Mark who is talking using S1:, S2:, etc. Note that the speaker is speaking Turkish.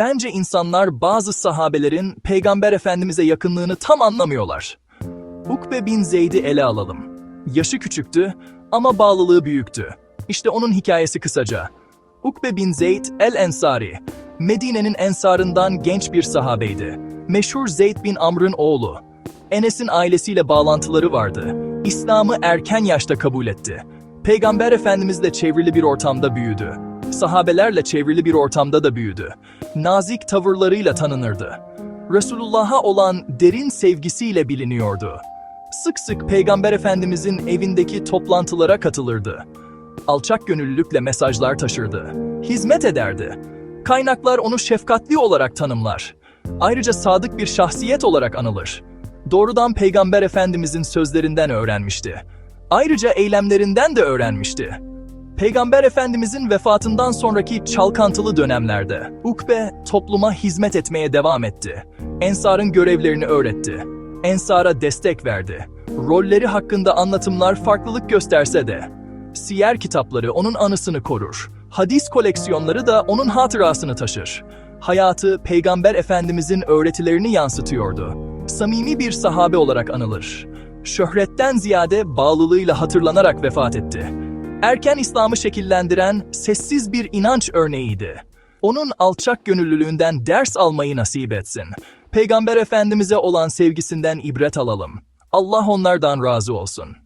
S1: Bence insanlar bazı sahabelerin Peygamber Efendimiz'e yakınlığını tam anlamıyorlar. Ukbe bin Zeyd'i ele alalım. Yaşı küçüktü ama bağlılığı büyüktü. İşte onun hikayesi kısaca. Ukbe bin Zeyd el-Ensari, Medine'nin ensarından genç bir sahabeydi. Meşhur Zeyd bin Amr'ın oğlu. Enes'in ailesiyle bağlantıları vardı. İslam'ı erken yaşta kabul etti. Peygamber Efendimizle çevrili bir ortamda büyüdü. Sahabelerle çevrili bir ortamda da büyüdü. Nazik tavırlarıyla tanınırdı. Resulullah'a olan derin sevgisiyle biliniyordu. Sık sık Peygamber Efendimizin evindeki toplantılara katılırdı. Alçak gönüllülükle mesajlar taşırdı. Hizmet ederdi. Kaynaklar onu şefkatli olarak tanımlar. Ayrıca sadık bir şahsiyet olarak anılır. Doğrudan Peygamber Efendimizin sözlerinden öğrenmişti. Ayrıca eylemlerinden de öğrenmişti. Peygamber Efendimizin vefatından sonraki çalkantılı dönemlerde Ukbe topluma hizmet etmeye devam etti. Ensar'ın görevlerini öğretti. Ensar'a destek verdi. Rolleri hakkında anlatımlar farklılık gösterse de siyer kitapları onun anısını korur. Hadis koleksiyonları da onun hatırasını taşır. Hayatı Peygamber Efendimizin öğretilerini yansıtıyordu. Samimi bir sahabe olarak anılır. Şöhretten ziyade bağlılığıyla hatırlanarak vefat etti. Erken İslam'ı şekillendiren sessiz bir inanç örneğiydi. Onun alçak gönüllülüğünden ders almayı nasip etsin. Peygamber Efendimiz'e olan sevgisinden ibret alalım. Allah onlardan razı olsun.